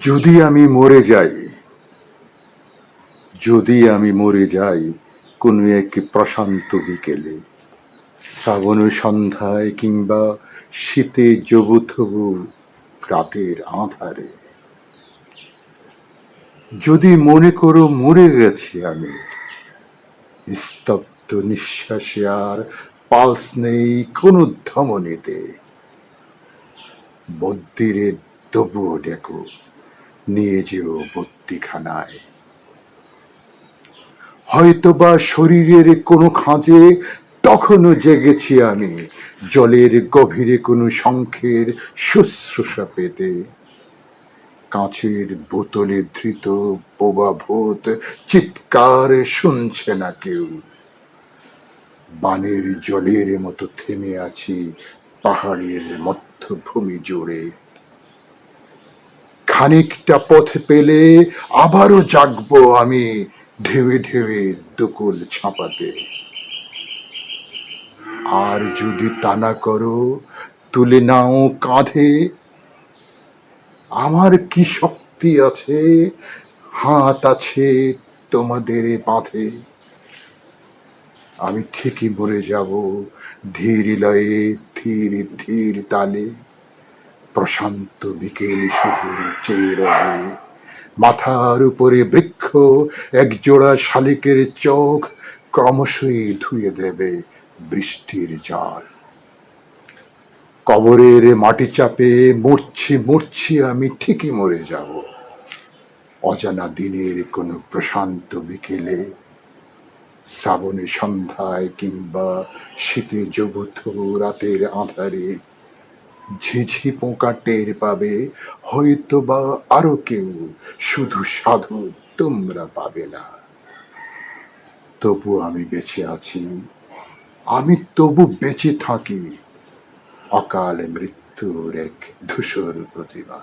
যদি আমি মরে যাই, যদি আমি মরে যাই, কোনো এক প্রশান্ত বিকেলে, শ্রাবণ সন্ধ্যায় কিংবা শীতে জবুথবু রাতের আধারে, যদি মনে করো মরে গেছি আমি স্তব্ধ নিঃশ্বাসে আর পালস নেই কোনো ধমনীতে বদ্যিরের তবুও ডেকো নিয়ে যেও বত্তিখানায়। হয়তোবা শরীরের কোনো খাঁজে তখনও জেগেছি আমি, জলের গভীরে কোনো শঙ্খের শুশ্রূষা পেতে। কাঁচের বোতলে ধৃত বোবা ভূত চিৎকার শুনছে না কেউ। বানের জলের মতো থেমে আছি পাহাড়ের মধ্যভূমি জুড়ে। খানিকটা পথ পেলে আবারও জাগবো আমি ঢেউে ঢেউে দুকুল ছাপাতে। আর যদি তা না করো, তুলে নাও কাঁধে। আমার কি শক্তি আছে? হাত আছে তোমাদের বাঁধে। আমি ঠিকই মরে যাব ধীর লয়ে, ধীর ধীর তালে। প্রশান্ত বিকেল শুধু চেয়ে রবে মাথার উপরে বৃক্ষ এক জোড়া শালিকের চোখ ক্রমশই ধুয়ে দেবে বৃষ্টির জল। কবরের মাটি চাপে মরছি মরছি আমি ঠিকই মরে যাব। অজানা দিনের কোনো প্রশান্ত বিকেলে শ্রাবণী সন্ধ্যায় কিংবা শীতে জবুথ রাতের আধারে ঝিঝি পোকা টের পাবে হয়তো বা আরও কেউ, শুধু সাধু তোমরা পাবে না। তবু আমি বেঁচে আছি, আমি তবু বেঁচে থাকি, অকাল মৃত্যুর এক ধূসর প্রতিভা